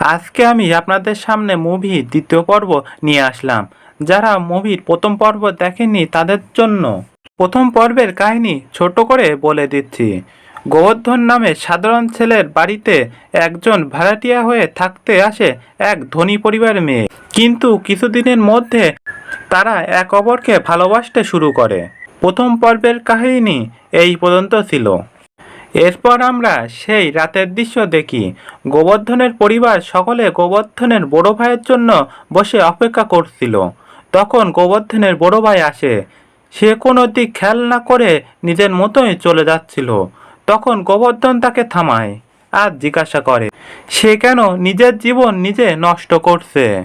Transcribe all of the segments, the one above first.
আজকে আমি আপনাদের সামনে মুভি দ্বিতীয় পর্ব নিয়ে আসলাম। যারা মুভির প্রথম পর্ব দেখেননি তাদের জন্য প্রথম পর্বের কাহিনী ছোট করে বলে দিচ্ছি। গোবর্ধন নামে সাধারণ ছেলের বাড়িতে একজন ভাড়াটিয়া হয়ে থাকতে আসে এক ধনী পরিবারের মেয়ে। কিন্তু কিছুদিনের মধ্যে তারা এক অপরকে ভালোবাসতে শুরু করে। প্রথম পর্বের কাহিনী এই পর্যন্ত ছিল। এরপর আমরা সেই রাতের দৃশ্য দেখি। গোবর্ধনের পরিবার সকলে গোবর্ধনের বড় ভাইয়ের জন্য বসে অপেক্ষা করছিল। তখন গোবর্ধনের বড় ভাই আসে। সে কোনো দিক খেয়াল না করে নিজের মতোই চলে যাচ্ছিল। তখন গোবর্ধন তাকে থামায় আর জিজ্ঞাসা করে, সে কেন নিজের জীবন নিজে নষ্ট করছে?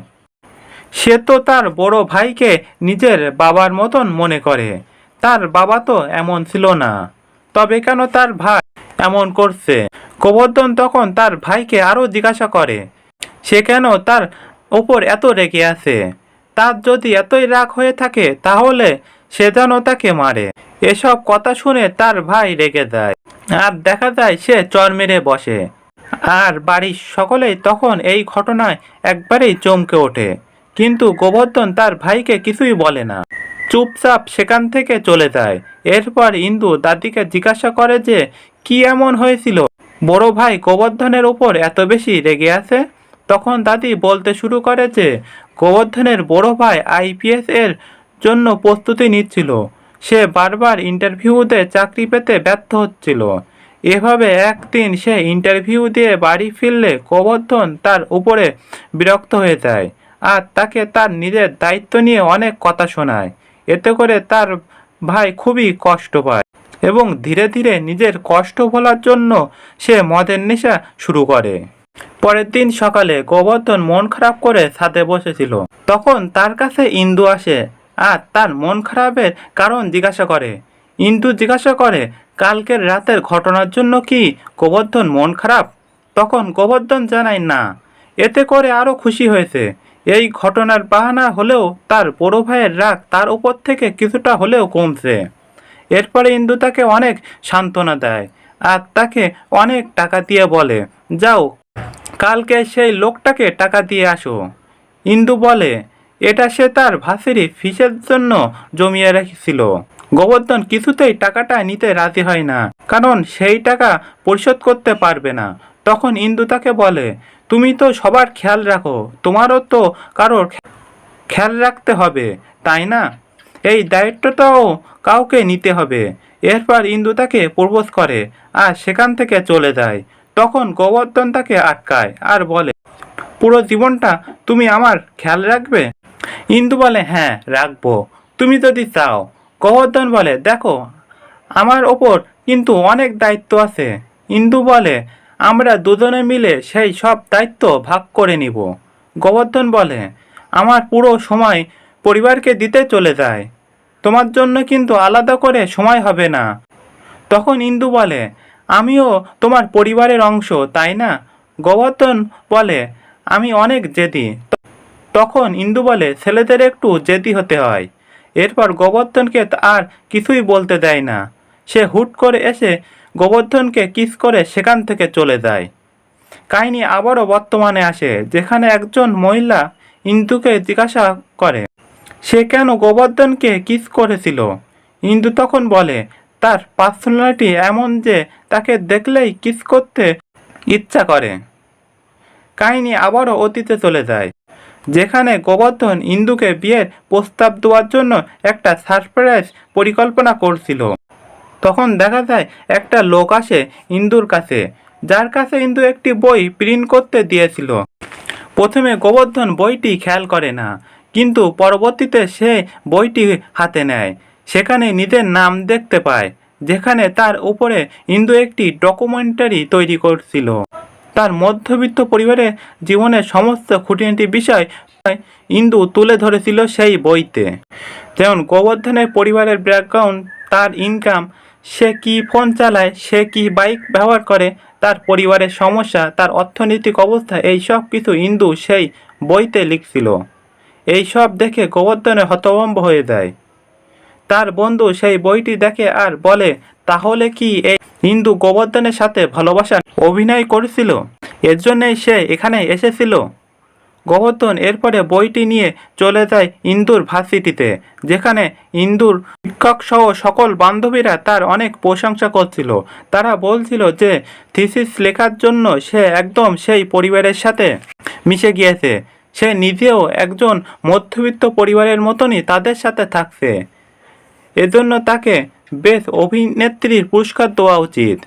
সে তো তার বড় ভাইকে নিজের বাবার মতন মনে করে। তার বাবা তো এমন ছিল না। তবে কেন তার ভাই এমন করছে? গোবর্ধন তখন তার ভাইকে আরও জিজ্ঞাসা করে, সে কেন তার ওপর এত রেগে আছে? তার যদি এতই রাগ হয়ে থাকে তাহলে সে যেন তাকে মারে। এসব কথা শুনে তার ভাই রেগে যায়। আর দেখা যায় সে চর মেরে বসে। আর বাড়ির সকলেই তখন এই ঘটনায় একবারেই চমকে ওঠে। কিন্তু গোবর্ধন তার ভাইকে কিছুই বলে না। চুপচাপ সেখান থেকে চলে যায়। এরপর ইন্দু দাদিকে জিজ্ঞাসা করে যে, কি এমন হয়েছিল? বড় ভাই গোবর্ধনের উপর এত বেশি রেগে আছে? তখন দাদি বলতে শুরু করে যে, গোবর্ধনের বড় ভাই আইপিএস এর জন্য প্রস্তুতি নিচ্ছিল। সে বারবার ইন্টারভিউতে চাকরি পেতে ব্যর্থ হচ্ছিল। এভাবে একদিন সে ইন্টারভিউ দিয়ে বাড়ি ফিরলে গোবর্ধন তার উপরে বিরক্ত হয়ে যায় আর তাকে তার নিজের দায়িত্ব নিয়ে অনেক কথা শোনায়। এতে করে তার ভাই খুবই কষ্ট পায় এবং ধীরে ধীরে নিজের কষ্ট ভোলার জন্য সে মদের নেশা শুরু করে। পরের দিন সকালে গোবর্ধন মন খারাপ করে ছাদে বসেছিল। তখন তার কাছে ইন্দু আসে আর তার মন খারাপের কারণ জিজ্ঞাসা করে, ইন্দু জিজ্ঞাসা করে, কালকের রাতের ঘটনার জন্য কি গোবর্ধন মন খারাপ? তখন গোবর্ধন জানায়, না, এতে করে আরও খুশি হয়েছে। এই ঘটনার বাহানা হলেও তার বড় ভাইয়ের রাগ তার উপর থেকে কিছুটা হলেও কমছে। এরপরে ইন্দু তাকে অনেক সান্ত্বনা দেয় আর তাকে অনেক টাকা দিয়ে বলে, যাও, কালকে সেই লোকটাকে টাকা দিয়ে আসো। ইন্দু বলে, এটা সে তার ভাসিরি ফিসের জন্য জমিয়ে রেখেছিল। গোবর্ধন কিছুতেই টাকাটা নিতে রাজি হয় না, কারণ সেই টাকা পরিশোধ করতে পারবে না। তখন ইন্দু তাকে বলে তুমি তো সবার খেয়াল রাখো, তোমারও তো কারোর খেয়াল রাখতে হবে, তাই না? এই দায়িত্বটাও কাউকে নিতে হবে। এরপর ইন্দু তাকে প্রবোজ করে আর সেখান থেকে চলে যায়। তখন গোবর্ধন তাকে আটকায় আর বলে, পুরো জীবনটা তুমি আমার খেয়াল রাখবে? ইন্দু বলে হ্যাঁ রাখব। তুমি যদি চাও। গোবর্ধন বলে, দেখো, আমার ওপর কিন্তু অনেক দায়িত্ব আছে। ইন্দু বলে আমরা দুজনে মিলে সেই সব দায়িত্ব ভাগ করে নিব। গোবর্ধন বলে, আমার পুরো সময় পরিবারকে দিতে চলে যায়। তোমার জন্য কিন্তু আলাদা করে সময় হবে না। তখন ইন্দু বলে, আমিও তোমার পরিবারের অংশ, তাই না? গোবর্ধন বলে, আমি অনেক জেদি। তখন ইন্দু বলে, ছেলেদের একটু জেদি হতে হয়। এরপর গোবর্ধনকে আর কিছুই বলতে দেয় না। সে হুট করে এসে গোবর্ধনকে কিস করে সেখান থেকে চলে যায়। কাহিনী আবারও বর্তমানে আসে, যেখানে একজন মহিলা ইন্দুকে জিজ্ঞাসা করে, সে কেন গোবর্ধনকে কিস করেছিল? ইন্দু তখন বলে, তার পার্সোনালিটি এমন যে তাকে দেখলেই কিস করতে ইচ্ছা করে। কাহিনী আবারও অতীতে চলে যায়, যেখানে গোবর্ধন ইন্দুকে বিয়ের প্রস্তাব দেওয়ার জন্য একটা সারপ্রাইজ পরিকল্পনা করছিল। তখন দেখা যায় একটা লোক আসে ইন্দুর কাছে, যার কাছে ইন্দু একটি বই প্রিন্ট করতে দিয়েছিল। প্রথমে গোবর্ধন বইটি খেয়াল করে না, কিন্তু পরবর্তীতে সে বইটি হাতে নেয়। সেখানে নিজের নাম দেখতে পায়, যেখানে তার উপরে ইন্দু একটি ডকুমেন্টারি তৈরি করছিল। তার মধ্যবিত্ত পরিবারের জীবনের সমস্ত খুঁটিনাটি বিষয় ইন্দু তুলে ধরেছিল সেই বইতে। যেমন গোবর্ধনের পরিবারের ব্যাকগ্রাউন্ড তার ইনকাম সে কি ফোন চালায়, সে কি বাইক ব্যবহার করে, তার পরিবারের সমস্যা, তার অর্থনৈতিক অবস্থা, এই সব কিছু ইন্দু সেই বইতে লিখছিল। এই সব দেখে গোবর্ধনে হতভম্ব হয়ে যায়। তার বন্ধু সেই বইটি দেখে আর বলে, তাহলে কি এই হিন্দু গোবর্ধনের সাথে ভালোবাসা অভিনয় করেছিল? এর জন্যই সে এখানে এসেছিল? গোবর্ধন এরপরে বইটি নিয়ে চলে যায় ইন্দুর ভার্সিটিতে, যেখানে ইন্দুর শিক্ষক সহ সকল বান্ধবীরা তার অনেক প্রশংসা করছিল। তারা বলছিল যে, থিসিস লেখার জন্য সে একদম সেই পরিবারের সাথে মিশে গিয়েছে। সে নিজেও একজন মধ্যবিত্ত পরিবারের মতনই তাদের সাথে থাকছে। এজন্য তাকে বেশ অভিনেত্রীর পুরস্কার দেওয়া উচিত।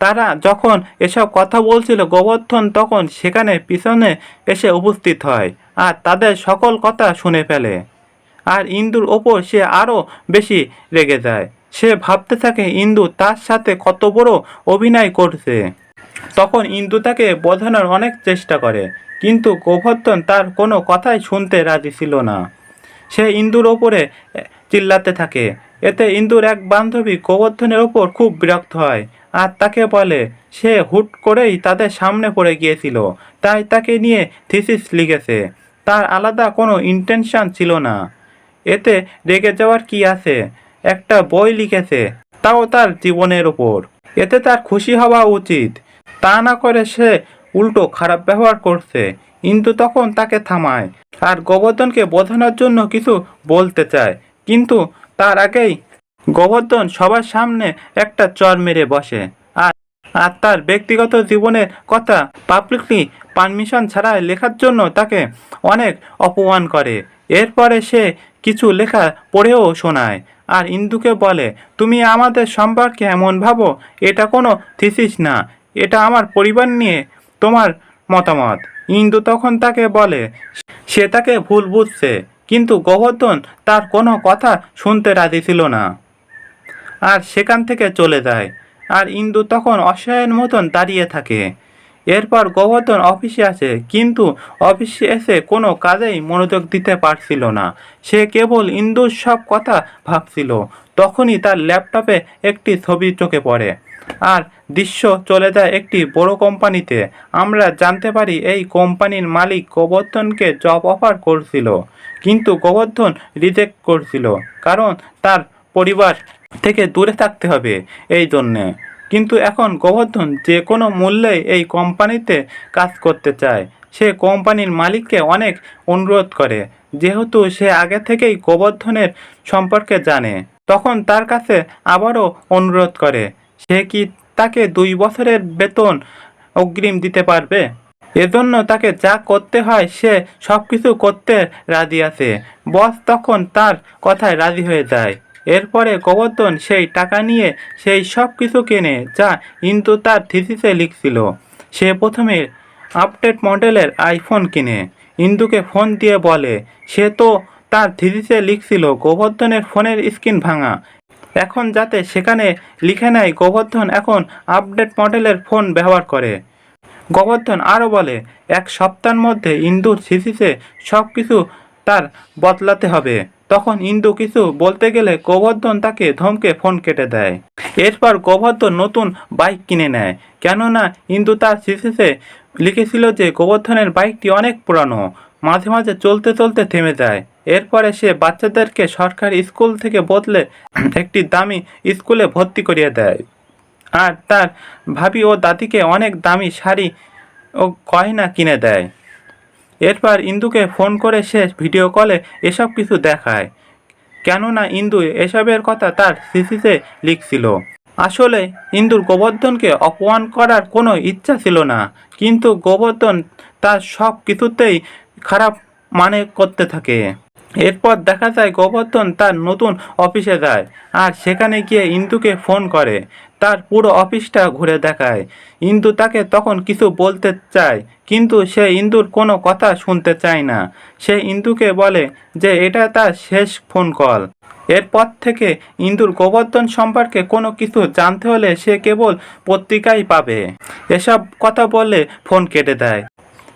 তারা যখন এসব কথা বলছিল গোবর্ধন তখন সেখানে পিছনে এসে উপস্থিত হয় আর তাদের সকল কথা শুনে ফেলে। আর ইন্দুর ওপর সে আরও বেশি রেগে যায়। সে ভাবতে থাকে ইন্দু তার সাথে কত বড় অভিনয় করছে। তখন ইন্দু তাকে বোঝানোর অনেক চেষ্টা করে, কিন্তু গোবর্ধন তার কোনো কথাই শুনতে রাজি ছিল না। সে ইন্দুর ওপরে চিল্লাতে থাকে এতে ইন্দুর এক বান্ধবী গোবর্ধনের ওপর খুব বিরক্ত হয় আর তাকে বলে, সে হুট করেই তাদের সামনে পড়ে গিয়েছিল, তাই তাকে নিয়ে থিসিস লিখেছে। তার আলাদা কোনো ইন্টেনশন ছিল না। এতে রেগে যাওয়ার কি আছে? একটা বই লিখেছে, তাও তার জীবনের ওপর এতে তার খুশি হওয়া উচিত। তা না করে সে উল্টো খারাপ ব্যবহার করছে। ইন্দু তখন তাকে থামায় আর গোবর্ধনকে বোঝানোর জন্য কিছু বলতে চায়। কিন্তু তার আগেই গোবর্ধন সবার সামনে একটা চর মেরে বসে। আর আর তার ব্যক্তিগত জীবনের কথা পাবলিকলি পারমিশন ছাড়া লেখার জন্য তাকে অনেক অপমান করে। এরপরে সে কিছু লেখা পড়েও শোনায় আর ইন্দুকে বলে, তুমি আমাদের সম্পর্কে এমন ভাবো? এটা কোনো থিসিস না। এটা আমার পরিবার নিয়ে তোমার মতামত। ইন্দু তখন তাকে বলে, সে তাকে ভুল বুঝছে। কিন্তু গোবর্ধন তার কোনো কথা শুনতে রাজি ছিল না। আর সেখান থেকে চলে যায়। আর ইন্দু তখন অসহায়ের মতন দাঁড়িয়ে থাকে। এরপর গোবর্ধন অফিসে আসে, কিন্তু অফিসে এসে কোনো কাজেই মনোযোগ দিতে পারছিল না। সে কেবল ইন্দুর সব কথা ভাবছিল। তখনই তার ল্যাপটপে একটি ছবি চোখে পড়ে। আর দৃশ্য চলে যায় একটি বড় কোম্পানিতে। আমরা জানতে পারি এই কোম্পানির মালিক গোবর্ধনকে জব অফার করছিল, কিন্তু গোবর্ধন রিজেক্ট করছিল, কারণ তার পরিবার থেকে দূরে থাকতে হবে এই জন্যে। কিন্তু এখন গোবর্ধন যে কোনো মূল্যে এই কোম্পানিতে কাজ করতে চায়, সে কোম্পানির মালিককে অনেক অনুরোধ করে, যেহেতু সে আগে থেকেই গোবর্ধনের সম্পর্কে জানে। তখন তার কাছে আবারও অনুরোধ করে সে কি তাকে দুই বছরের বেতন অগ্রিম দিতে পারবে? এজন্য তাকে যা করতে হয় সে সব কিছু করতে রাজি আছে। বস তখন তার কথায় রাজি হয়ে যায়। এরপরে গোবর্ধন সেই টাকা নিয়ে সেই সব কিছু কেনে যা ইন্দু তার থিসিসে লিখছিল। সে প্রথমে আপডেট মডেলের আইফোন কিনে। ইন্দুকে ফোন দিয়ে বলে, সে তো তার থিসিসে লিখছিল গোবর্ধনের ফোনের স্ক্রিন ভাঙা। এখন যাতে সেখানে লিখে নেয় গোবর্ধন এখন আপডেট মডেলের ফোন ব্যবহার করে। গোবর্ধন আরও বলে, এক সপ্তাহের মধ্যে ইন্দুর থিসিসে সব কিছু তার বদলাতে হবে। তখন ইন্দু কিছু বলতে গেলে গোবর্ধন তাকে ধমকে ফোন কেটে দেয়। এরপর গোবর্ধন নতুন বাইক কিনে নেয়। কেননা ইন্দু তার থিসিসে লিখেছিল যে, গোবর্ধনের বাইকটি অনেক পুরানো। মাঝে মাঝে চলতে চলতে থেমে যায়। এরপরে সে বাচ্চাদেরকে সরকারি স্কুল থেকে বদলে একটি দামি স্কুলে ভর্তি করিয়ে দেয়। আর তার ভাবি ও দাদিকে অনেক দামি শাড়ি ও গয়না কিনে দেয়। এরপর ইন্দুকে ফোন করে সে ভিডিও কলে এসব কিছু দেখায়। কেননা ইন্দু এসবের কথা তার সিসিতে লিখছিল। আসলে ইন্দুর গোবর্ধনকে অপমান করার কোনো ইচ্ছা ছিল না, কিন্তু গোবর্ধন তার সব কিছুতেই মানে করতে থাকে। এরপর দেখা যায় গোবর্ধন তার নতুন অফিসে যায় আর সেখানে গিয়ে ইন্দুকে ফোন করে। তার পুরো অফিসটা ঘুরে দেখায়। ইন্দু তাকে তখন কিছু বলতে চায়, কিন্তু সে ইন্দুর কোনো কথা শুনতে চায় না। সে ইন্দুকে বলে যে, এটা তার শেষ ফোন কল। এরপর থেকে ইন্দুর গোবর্ধন সম্পর্কে কোনো কিছু জানতে হলে সে কেবল পত্রিকাই পাবে। এসব কথা বলে ফোন কেটে দেয়।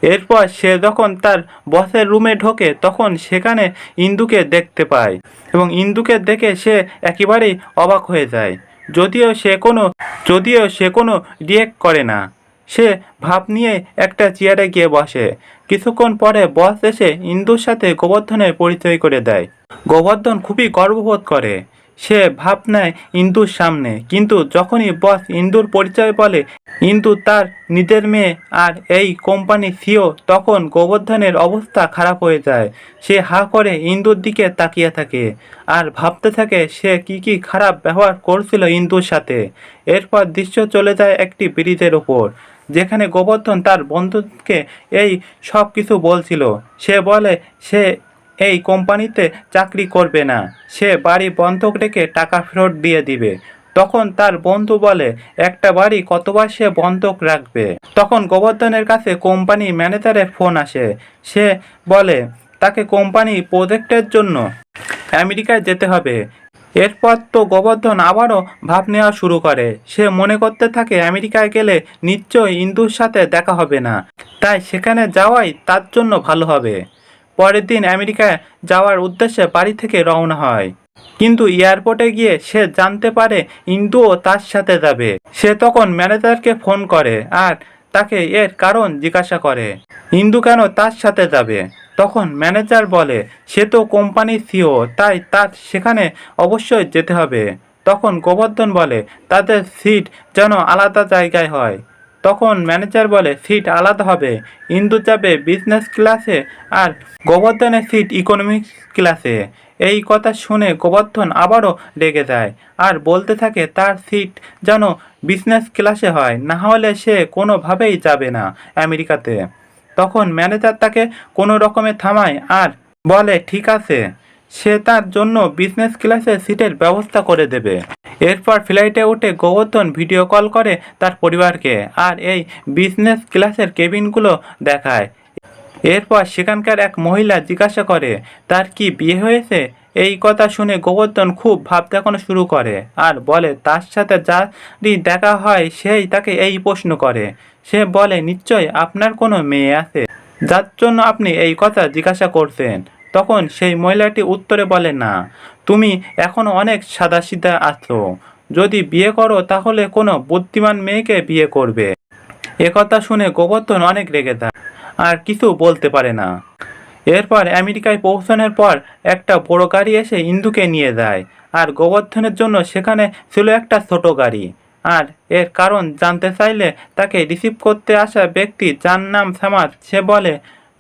এরপর সে যখন তার বসের রুমে ঢোকে, তখন সেখানে ইন্দুকে দেখতে পায় এবং ইন্দুকে দেখে সে একেবারেই অবাক হয়ে যায়। যদিও সে কোনো, যদিও সে কোনো রিয়েক্ট করে না। সে ভাব নিয়ে একটা চেয়ারে গিয়ে বসে। কিছুক্ষণ পরে বস এসে ইন্দুর সাথে গোবর্ধনের পরিচয় করে দেয়। গোবর্ধন খুবই গর্ববোধ করে। সে ভাব নেয় ইন্দুর সামনে। কিন্তু যখনই বস ইন্দুর পরিচয় বলে, ইন্দু তার নিজের মেয়ে আর এই কোম্পানির সিও তখন গোবর্ধনের অবস্থা খারাপ হয়ে যায়। সে হা করে ইন্দুর দিকে তাকিয়ে থাকে আর ভাবতে থাকে সে কি কি খারাপ ব্যবহার করছিল ইন্দুর সাথে। এরপর দৃশ্য চলে যায় একটি ব্রিজের ওপর যেখানে গোবর্ধন তার বন্ধুকে এই সব কিছু বলছিল। সে বলে, সে এই কোম্পানিতে চাকরি করবে না। সে বাড়ি বন্ধক রেখে টাকা ফেরত দিয়ে দিবে। তখন তার বন্ধু বলে, একটা বাড়ি কতবার সে বন্ধক রাখবে? তখন গোবর্ধনের কাছে কোম্পানি ম্যানেজারের ফোন আসে। সে বলে, তাকে কোম্পানি প্রজেক্টের জন্য আমেরিকায় যেতে হবে। এরপর তো গোবর্ধন আবারও ভাব নেওয়া শুরু করে। সে মনে করতে থাকে আমেরিকায় গেলে নিশ্চয়ই ইন্দুর সাথে দেখা হবে না। তাই সেখানে যাওয়াই তার জন্য ভালো হবে। পরের দিন আমেরিকায় যাওয়ার উদ্দেশ্যে বাড়ি থেকে রওনা হয়। কিন্তু এয়ারপোর্টে গিয়ে সে জানতে পারে ইন্দুও তার সাথে যাবে। সে তখন ম্যানেজারকে ফোন করে আর তাকে এর কারণ জিজ্ঞাসা করে, ইন্দু কেন তার সাথে যাবে? তখন ম্যানেজার বলে, সে তো কোম্পানির সিও, তাই তার সেখানে অবশ্যই যেতে হবে। তখন গোবর্ধন বলে, তাদের সিট যেন আলাদা জায়গায় হয়। তখন ম্যানেজার বলে সিট আলাদা হবে। ইন্দু যাবে বিজনেস ক্লাসে আর গোবর্ধনের সিট ইকোনমিক ক্লাসে এই কথা শুনে গোবর্ধন আবারও রেগে যায় আর বলতে থাকে, তার সিট যেন বিজনেস ক্লাসে হয়, না হলে সে কোনোভাবেই যাবে না আমেরিকাতে। তখন ম্যানেজার তাকে কোনো রকমে থামায় আর বলে, ঠিক আছে, সে তার জন্য বিজনেস ক্লাসে সিটের ব্যবস্থা করে দেবে। এরপর ফ্লাইটে উঠে গোবর্ধন ভিডিও কল করে তার পরিবারকে আর এই বিজনেস ক্লাসের কেবিনগুলো দেখায়। এরপর সেখানকার এক মহিলা জিজ্ঞাসা করে, তার কি বিয়ে হয়েছে? এই কথা শুনে গোবর্ধন খুব ভাব দেখানো শুরু করে আর বলে, তার সাথে যারই দেখা হয়, সেই তাকে এই প্রশ্ন করে। সে বলে নিশ্চয় আপনার কোনো মেয়ে আছে। যার জন্য আপনি এই কথা জিজ্ঞাসা করছেন। তখন সেই মহিলাটি উত্তরে বলে, না, তুমি এখনও অনেক সাদা সাদাসিধা আছো। যদি বিয়ে করো তাহলে কোনো বুদ্ধিমান মেয়েকে বিয়ে করবে। একথা শুনে গোবর্ধন অনেক রেগে যায়, আর কিছু বলতে পারে না। এরপর আমেরিকায় পৌঁছানোর পর একটা বড় গাড়ি এসে ইন্দুকে নিয়ে যায়, আর গোবর্ধনের জন্য সেখানে ছিল একটা ছোট গাড়ি। আর এর কারণ জানতে চাইলে তাকে রিসিভ করতে আসা ব্যক্তি যার নাম সামাদ সে বলে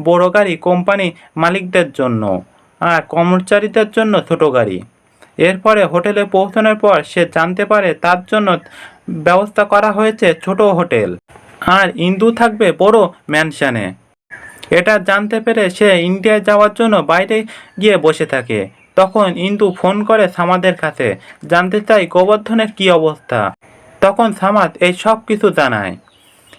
বড় গাড়ি কোম্পানি মালিকদের জন্য আর কর্মচারীদের জন্য ছোট গাড়ি। এরপরে হোটেলে পৌঁছানোর পর সে জানতে পারে তার জন্য ব্যবস্থা করা হয়েছে ছোট হোটেল আর ইন্দু থাকবে বড় ম্যানশনে। এটা জানতে পেরে সে ইন্ডিয়ায় যাওয়ার জন্য বাইরে গিয়ে বসে থাকে। তখন ইন্দু ফোন করে সামাদের কাছে, জানতে চাই গোবর্ধনের কী অবস্থা? তখন সামাদ এই সব কিছু জানায়।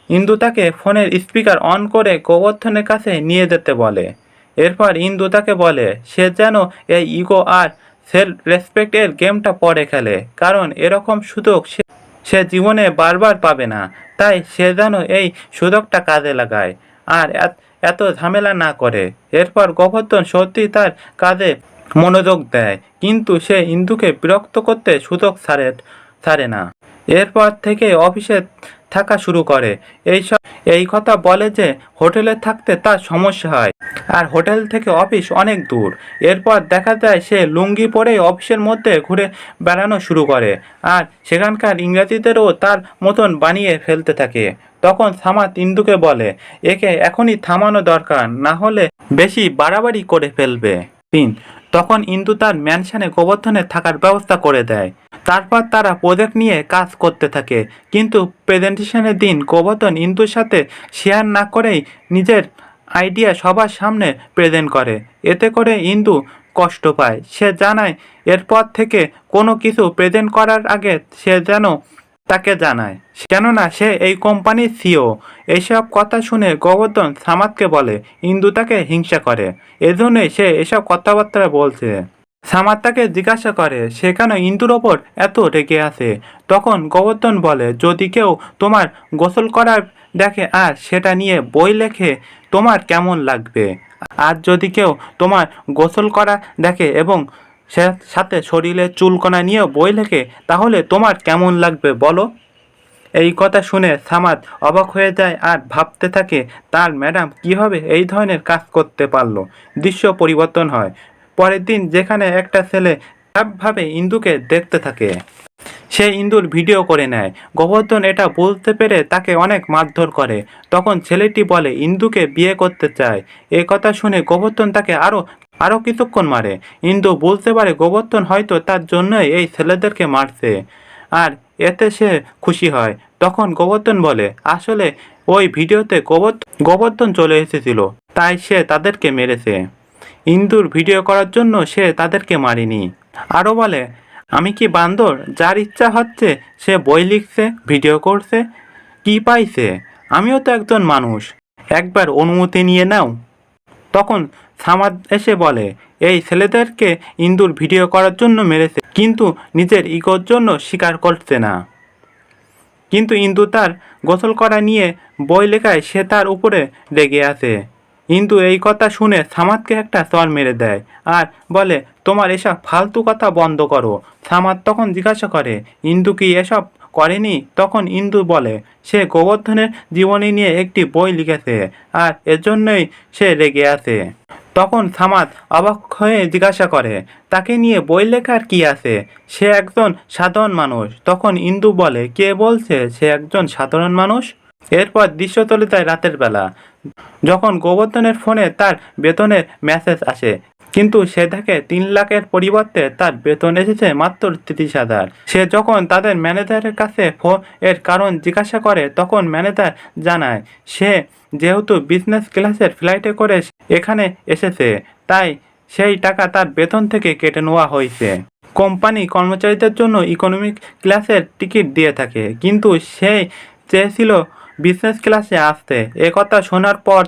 ইন্দু তাকে ফোনের স্পিকার অন করে গোবর্ধনের কাছে নিয়ে যেতে বলে। এরপর ইন্দু তাকে বলে, সে যেন এই ইগো আর সেলফ রেসপেক্ট এর গেমটা পরে খেলে, কারণ এরকম সুযোগ সে সে জীবনে বারবার পাবে না। তাই সে যেন এই সুযোগটা কাজে লাগায় আর এত- এত ঝামেলা না করে। এরপর গোবর্ধন সত্যি তার কাজে মনোযোগ দেয়, কিন্তু সে ইন্দুকে বিরক্ত করতে সুযোগ ছাড়ে ছাড়ে না। এরপর থেকে অফিসে থাকা শুরু করে। এই সব এই কথা বলে যে হোটেলে থাকতে তার সমস্যা হয়। আর হোটেল থেকে অফিস অনেক দূর। এরপর দেখা যায় সে লুঙ্গি পরেই অফিসের মধ্যে ঘুরে বেড়ানো শুরু করে। আর সেখানকার ইংরেজিদেরও তার মতন বানিয়ে ফেলতে থাকে। তখন সামাত ইন্দুকে বলে, একে এখনই থামানো দরকার, না হলে বেশি বাড়াবাড়ি করে ফেলবে। তিন তখন ইন্দু তার ম্যানশনে গোবর্ধনে থাকার ব্যবস্থা করে দেয়। তারপর তারা প্রজেক্ট নিয়ে কাজ করতে থাকে। কিন্তু প্রেজেন্টেশনের দিন গোবর্ধন ইন্দুর সাথে শেয়ার না করেই নিজের আইডিয়া সবার সামনে প্রেজেন্ট করে। এতে করে ইন্দু কষ্ট পায়। সে জানায়, এরপর থেকে কোনো কিছু প্রেজেন্ট করার আগে সে যেন তাকে জানায়। কেননা সে এই কোম্পানির সিও। এইসব কথা শুনে গোবর্ধন সামাদকে বলে, ইন্দু তাকে হিংসা করে। এজন্যই সে এসব কথাবার্তা বলছে। সামাদ তাকে জিজ্ঞাসা করে সে কেন ইন্দুর ওপর এত রেগে আছে? তখন গোবর্ধন বলে, যদি কেউ তোমার গোসল করার দেখে আর সেটা নিয়ে বই লেখে, তোমার কেমন লাগবে? আর যদি কেউ তোমার গোসল করা দেখে এবং সাথে শরীরে চুলকোনা নিয়েও বই লেখে, তাহলে তোমার কেমন লাগবে বলো? এই কথা শুনে সামাদ অবাক হয়ে যায় আর ভাবতে থাকে, তার ম্যাডাম কীভাবে এই ধরনের কাজ করতে পারল? দৃশ্য পরিবর্তন হয়। পরের দিন যেখানে একটা ছেলে খারাপভাবে ইন্দুকে দেখতে থাকে, সে ইন্দুর ভিডিও করে নেয়। গোবর্ধন এটা বলতে পেরে তাকে অনেক মারধর করে। তখন ছেলেটি বলে, ইন্দুকে বিয়ে করতে চায়। এ কথা শুনে গোবর্ধন তাকে আরও আরও কিছুক্ষণ মারে। ইন্দু বুঝতে পারে গোবর্ধন হয়তো তার জন্যই এই ছেলেদেরকে মারছে। আর এতে সে খুশি হয়। তখন গোবর্ধন বলে, আসলে ওই ভিডিওতে গোবর গোবর্ধন চলে এসেছিল, তাই সে তাদেরকে মেরেছে। ইন্দুর ভিডিও করার জন্য সে তাদেরকে মারিনি। আরও বলে, আমি কি বান্দর? যার ইচ্ছা হচ্ছে সে বই লিখছে, ভিডিও করছে, কি পাইছে? আমিও তো একজন মানুষ। একবার অনুমতি নিয়ে নাও। তখন সামাদ এসে বলে, এই ছেলেদেরকে ইন্দুর ভিডিও করার জন্য মেরেছে, কিন্তু নিজের ইগোর জন্য স্বীকার করছে না। কিন্তু ইন্দু তার গোসল করা নিয়ে বই লেখায় সে তার উপরে রেগে আছে। ইন্দু এই কথা শুনে সামাদকে একটা চর মেরে দেয় আর বলে, তোমার এসব ফালতু কথা বন্ধ করো। সামাদ তখন জিজ্ঞাসা করে, ইন্দু কি এসব করেনি? তখন ইন্দু বলে, সে গোবর্ধনের জীবনী নিয়ে একটি বই লিখেছে আর এজন্যই সে রেগে আছে। তখন সামাদ অবাক হয়ে জিজ্ঞাসা করে, তাকে নিয়ে বই লেখার কি আছে? সে একজন সাধারণ মানুষ। তখন ইন্দু বলে, কে বলছে সে একজন সাধারণ মানুষ? এরপর দৃশ্য চলে যায় রাতের বেলা। যখন গোবর্ধনের ফোনে তার বেতনের মেসেজ আসে কিন্তু সে দেখে তিন লাখের পরিবর্তে তার বেতন এসেছে মাত্র তিরিশ হাজার। সে যখন তাদের ম্যানেজারের কাছে ফোন এর কারণ জিজ্ঞাসা করে, তখন ম্যানেজার জানায়, সে যেহেতু বিজনেস ক্লাসের ফ্লাইটে করে এখানে এসেছে, তাই সেই টাকা তার বেতন থেকে কেটে নেওয়া হয়েছে। কোম্পানি কর্মচারীদের জন্য ইকোনমিক ক্লাসের টিকিট দিয়ে থাকে, কিন্তু সে চেয়েছিল বিজনেস ক্লাসে আসতে। এ কথা শোনার পর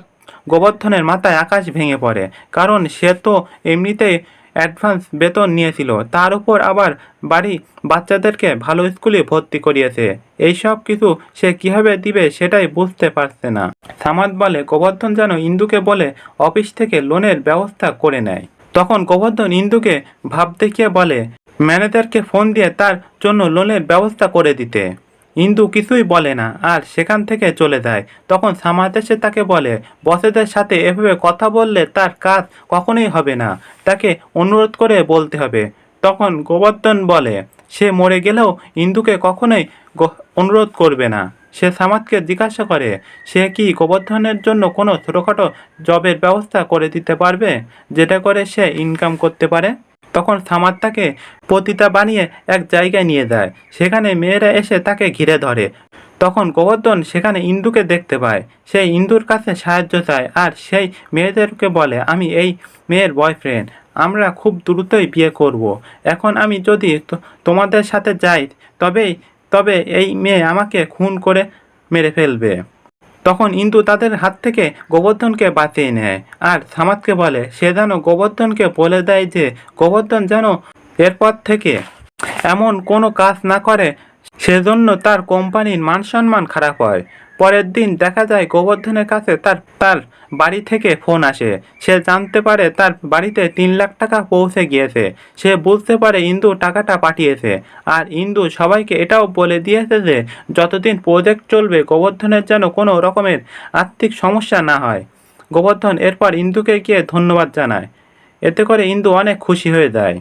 গোবর্ধনের মাথায় আকাশ ভেঙে পড়ে, কারণ সে তো এমনিতেই অ্যাডভান্স বেতন নিয়েছিল। তার উপর আবার বাড়ি বাচ্চাদেরকে ভালো স্কুলে ভর্তি করিয়েছে। এই সব কিছু সে কীভাবে দিবে সেটাই বুঝতে পারছে না। সামাদ বলে, গোবর্ধন যেন ইন্দুকে বলে অফিস থেকে লোনের ব্যবস্থা করে নেয়। তখন গোবর্ধন ইন্দুকে ভাব দেখিয়ে বলে, ম্যানেজারকে ফোন দিয়ে তার জন্য লোনের ব্যবস্থা করে দিতে। ইন্দু কিছুই বলে না, আর সেখান থেকে চলে যায়। তখন সামাদ এসে তাকে বলে, বসেদের সাথে এভাবে কথা বললে তার কাজ কখনোই হবে না। তাকে অনুরোধ করে বলতে হবে। তখন গোবর্ধন বলে, সে মরে গেলেও ইন্দুকে কখনোই অনুরোধ করবে না। সে সামাদকে জিজ্ঞাসা করে, সে কি গোবর্ধনের জন্য কোনো ছোটোখাটো জবের ব্যবস্থা করে দিতে পারবে, যেটা করে সে ইনকাম করতে পারে? তখন সামাদ তাকে পতিতা বানিয়ে এক জায়গায় নিয়ে যায়। সেখানে মেয়েরা এসে তাকে ঘিরে ধরে। তখন গোবর্ধন সেখানে ইন্দুকে দেখতে পায়। সে ইন্দুর কাছে সাহায্য চায় আর সেই মেয়েদেরকে বলে, আমি এই মেয়ের বয়ফ্রেন্ড আমরা খুব দ্রুতই বিয়ে করব। এখন আমি যদি তোমাদের সাথে যাই, তবেই, তবে এই মেয়ে আমাকে খুন করে মেরে ফেলবে। তখন ইন্দু তাদের হাত থেকে গোবর্ধনকে বাঁচিয়ে নেয়। আর সামাদকে বলে, সে যেন গোবর্ধনকে বলে দেয় যে, গোবর্ধন যেন এরপর থেকে এমন কোনো কাজ না করে, সেজন্য তার কোম্পানির মান সম্মান খারাপ হয়। পরের দিন দেখা যায় গোবর্ধনের কাছে তার তার বাড়ি থেকে ফোন আসে। সে জানতে পারে তার বাড়িতে তিন লাখ টাকা পৌঁছে গিয়েছে। সে বুঝতে পারে ইন্দু টাকাটা পাঠিয়েছে। আর ইন্দু সবাইকে এটাও বলে দিয়েছে যে, যতদিন প্রজেক্ট চলবে, গোবর্ধনের যেন কোনো রকমের আর্থিক সমস্যা না হয়। গোবর্ধন এরপর ইন্দুকে গিয়ে ধন্যবাদ জানায়। এতে করে ইন্দু অনেক খুশি হয়ে যায়।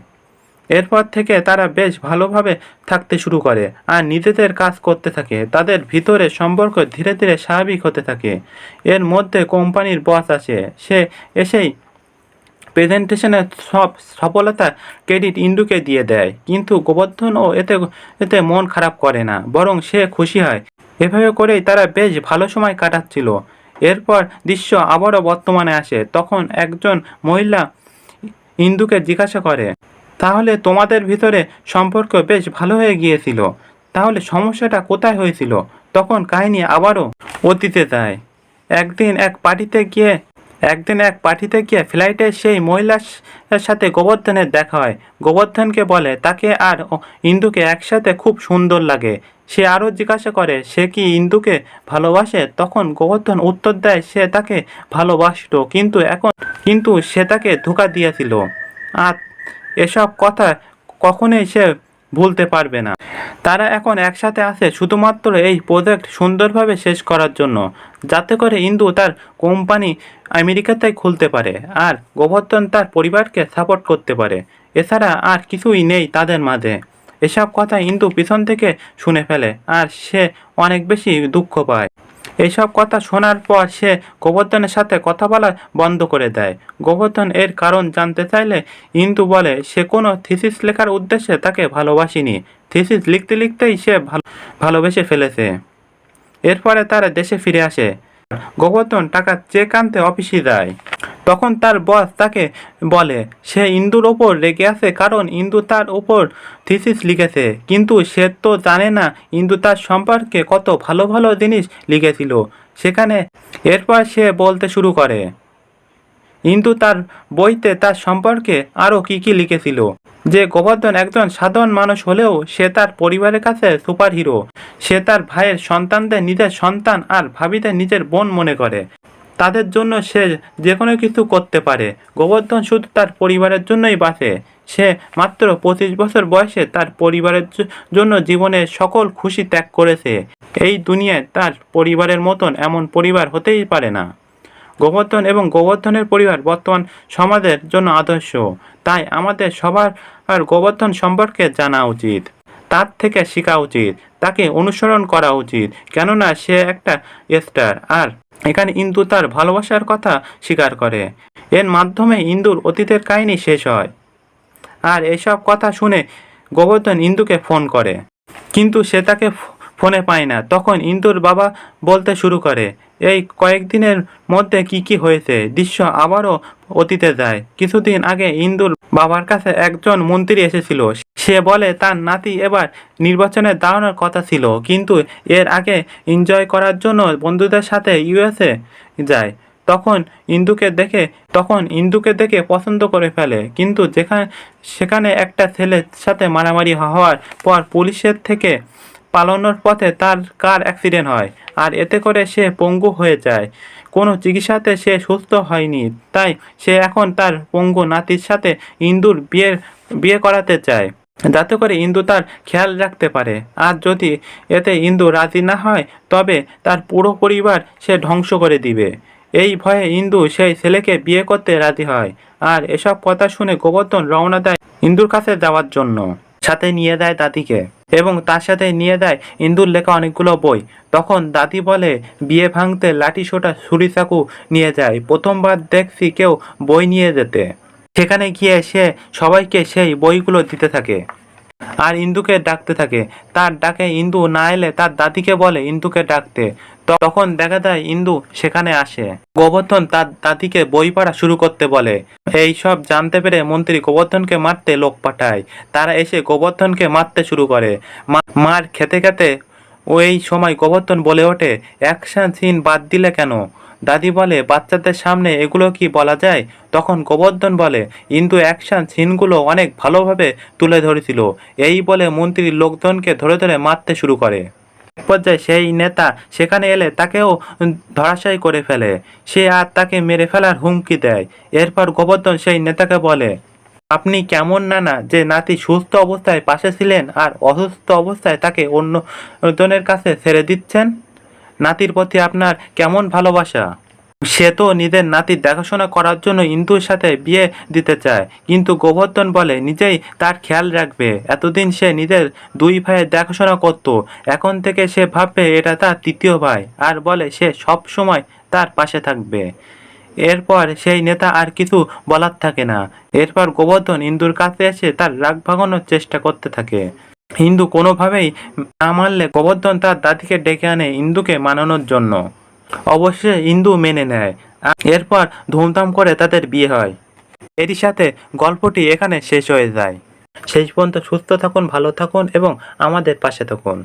এরপর থেকে তারা বেশ ভালোভাবে থাকতে শুরু করে আর নিজেদের কাজ করতে থাকে। তাদের ভিতরে সম্পর্ক ধীরে ধীরে স্বাভাবিক হতে থাকে। এর মধ্যে কোম্পানির বস আসে। সে এসেই প্রেজেন্টেশনের সব সফলতা ক্রেডিট ইন্দুকে দিয়ে দেয়। কিন্তু গোবর্ধন ও এতে এতে মন খারাপ করে না, বরং সে খুশি হয়। এভাবে করেই তারা বেশ ভালো সময় কাটাচ্ছিল। এরপর দৃশ্য আবারও বর্তমানে আসে। তখন একজন মহিলা ইন্দুকে জিজ্ঞাসা করে তাহলে তোমাদের ভিতরে সম্পর্ক বেশ ভালো হয়ে গিয়েছিল। তাহলে সমস্যাটা কোথায় হয়েছিল? তখন কাহিনী আবারও অতীতে যায়। একদিন এক পার্টিতে গিয়ে, একদিন এক পার্টিতে গিয়ে ফ্লাইটে সেই মহিলার সাথে গোবর্ধনের দেখা হয়। গোবর্ধনকে বলে, তাকে আর ইন্দুকে একসাথে খুব সুন্দর লাগে। সে আরও জিজ্ঞাসা করে, সে কি ইন্দুকে ভালোবাসে? তখন গোবর্ধন উত্তর দেয়, সে তাকে ভালোবাসতো, কিন্তু এখন, কিন্তু সে তাকে ধোকা দিয়েছিল। আর এসব কথা কখনোই সে ভুলতে পারবে না। তারা এখন একসাথে আছে শুধুমাত্র এই প্রজেক্ট সুন্দরভাবে শেষ করার জন্য, যাতে করে ইন্দু তার কোম্পানি আমেরিকাতে খুলতে পারে আর গোবর্ধন তার পরিবারকে সাপোর্ট করতে পারে। এছাড়া আর কিছুই নেই তাদের মাঝে। এসব কথা ইন্দু পিছন থেকে শুনে ফেলে আর সে অনেক বেশি দুঃখ পায়। এইসব কথা শোনার পর সে গোবর্ধনের সাথে কথা বলা বন্ধ করে দেয়। গোবর্ধন এর কারণ জানতে চাইলে ইন্দু বলে, সে কোনো থিসিস লেখার উদ্দেশ্যে তাকে ভালোবাসিনি। থিসিস লিখতে লিখতেই সে ভালো, ভালোবেসে ফেলেছে। এরপরে তারা দেশে ফিরে আসে। গোবর্ধন টাকা চেক আনতে অফিসে যায়। তখন তার বস তাকে বলে, সে ইন্দুর ওপর রেগে আছে কারণ ইন্দু তার ওপর থিসিস লিখেছে। কিন্তু সে তো জানে না ইন্দু তার সম্পর্কে কত ভালো ভালো জিনিস লিখেছিল। সেখানে এরপর সে বলতে শুরু করে, ইন্দু তার বইতে তার সম্পর্কে আরও কী কী লিখেছিল? যে গোবর্ধন একজন সাধারণ মানুষ হলেও সে তার পরিবারের কাছে সুপারহিরো। সে তার ভাইয়ের সন্তানদের নিজের সন্তান আর ভাবিদের নিজের বোন মনে করে। তাদের জন্য সে যে কোনো কিছু করতে পারে। গোবর্ধন শুধু তার পরিবারের জন্যই বাঁচে। সে মাত্র পঁচিশ বছর বয়সে তার পরিবারের জন্য জীবনের সকল খুশি ত্যাগ করেছে। এই দুনিয়ায় তার পরিবারের মতন এমন পরিবার হতেই পারে না। গোবর্ধন এবং গোবর্ধনের পরিবার বর্তমান সমাজের জন্য আদর্শ। তাই আমাদের সবার আর গোবর্ধন সম্পর্কে জানা উচিত। তার থেকে শেখা উচিত। তাকে অনুসরণ করা উচিত। কেননা সে একটা স্টার আর এখানে ইন্দু তার ভালোবাসার কথা স্বীকার করে। এর মাধ্যমে ইন্দুর অতীতের কাহিনী শেষ হয়। আর এসব কথা শুনে গোবর্ধন ইন্দুকে ফোন করে। কিন্তু সে তাকে ফোনে পায় না। তখন ইন্দুর বাবা বলতে শুরু করে এই কয়েকদিনের মধ্যে কি কি হয়েছে? দৃশ্য আবারও অতীতে যায়। কিছুদিন আগে ইন্দুর বাবার কাছে একজন মন্ত্রী এসেছিল। সে বলে, তার নাতি এবার নির্বাচনে দাঁড়ানোর কথা ছিল, কিন্তু এর আগে এনজয় করার জন্য বন্ধুদের সাথে ইউএসএ যায়। তখন ইন্দুকে দেখে, তখন ইন্দুকে দেখে পছন্দ করে ফেলে, কিন্তু যেখানে, সেখানে একটা ছেলের সাথে মারামারি হওয়ার পর পুলিশের থেকে পালানোর পথে তার কার অ্যাক্সিডেন্ট হয়, আর এতে করে সে পঙ্গু হয়ে যায়। কোনো চিকিৎসাতে সে সুস্থ হয়নি, তাই সে এখন তার পঙ্গু নাতির সাথে ইন্দুর বিয়ে বিয়ে করাতে চায়। যাতে করে ইন্দু তার খেয়াল রাখতে পারে। আর যদি এতে ইন্দু রাজি না হয়, তবে তার পুরো পরিবার সে ধ্বংস করে দিবে। এই ভয়ে ইন্দু সেই ছেলেকে বিয়ে করতে রাজি হয়। আর এসব কথা শুনে গোবর্ধন রওনা দেয় ইন্দুর কাছে যাওয়ার জন্য। সাথে নিয়ে দেয় দাদিকে এবং তার সাথে নিয়ে দেয় ইন্দুর লেখা অনেকগুলো বই। তখন দাদি বলে, বিয়ে ভাঙতে লাঠি সোটা ছুরি চাকু নিয়ে যায়। প্রথমবার দেখছি কেউ বই নিয়ে যেতে। সেখানে গিয়ে সে সবাইকে সেই বইগুলো দিতে থাকে। আর ইন্দুকে ডাকতে থাকে। তার ডাকে ইন্দু না এলে তার দাদিকে বলে ইন্দুকে ডাকতে। তখন দেখা যায় ইন্দু সেখানে আসে। গোবর্ধন তার দাদিকে বই পড়া শুরু করতে বলে। এই সব জানতে পেরে মন্ত্রী গোবর্ধনকে মারতে লোক পাঠায়। তারা এসে গোবর্ধনকে মারতে শুরু করে। মার খেতে খেতে ওই সময় গোবর্ধন বলে ওঠে অ্যাকশন সিন বাদ দিলে কেন? দাদি বলে, বাচ্চাদের সামনে এগুলো কি বলা যায়? তখন গোবর্ধন বলে, ইন্দু অ্যাকশন সিনগুলো অনেক ভালোভাবে তুলে ধরেছিল। এই বলে মন্ত্রীর লোকজনকে ধরে ধরে মারতে শুরু করে। এক পর্যায়ে সেই নেতা সেখানে এলে তাকেও ধরাশায়ী করে ফেলে। সে আর তাকে মেরে ফেলার হুমকি দেয়। এরপর গোবর্ধন সেই নেতাকে বলে, আপনি কেমন নানা যে নাতি সুস্থ অবস্থায় পাশে ছিলেন আর অসুস্থ অবস্থায় তাকে অন্য জনের কাছে ছেড়ে দিচ্ছেন? নাতির প্রতি আপনার কেমন ভালোবাসা? সে তো নিজের নাতির দেখাশোনা করার জন্য ইন্দুর সাথে বিয়ে দিতে চায়, কিন্তু গোবর্ধন বলে নিজেই তার খেয়াল রাখবে। এতদিন সে নিজের দুই ভাইয়ের দেখাশোনা করত, এখন থেকে সে ভাববে এটা তার তৃতীয় ভাই, আর বলে সে সব সময় তার পাশে থাকবে। এরপর সেই নেতা আর কিছু বলার থাকে না। এরপর গোবর্ধন ইন্দুর কাছে এসে তার রাগ ভাঙানোর চেষ্টা করতে থাকে। হিন্দু কোনোভাবেই না মানলে গোবর্ধন তার দাদিকে ডেকে আনে ইন্দুকে মানানোর জন্য। অবশ্যই ইন্দু মেনে নেয় এরপর ধুমধাম করে তাদের বিয়ে হয়। এরই সাথে গল্পটি এখানে শেষ হয়ে যায়। শেষ পর্যন্ত সুস্থ থাকুন, ভালো থাকুন, এবং আমাদের পাশে থাকুন।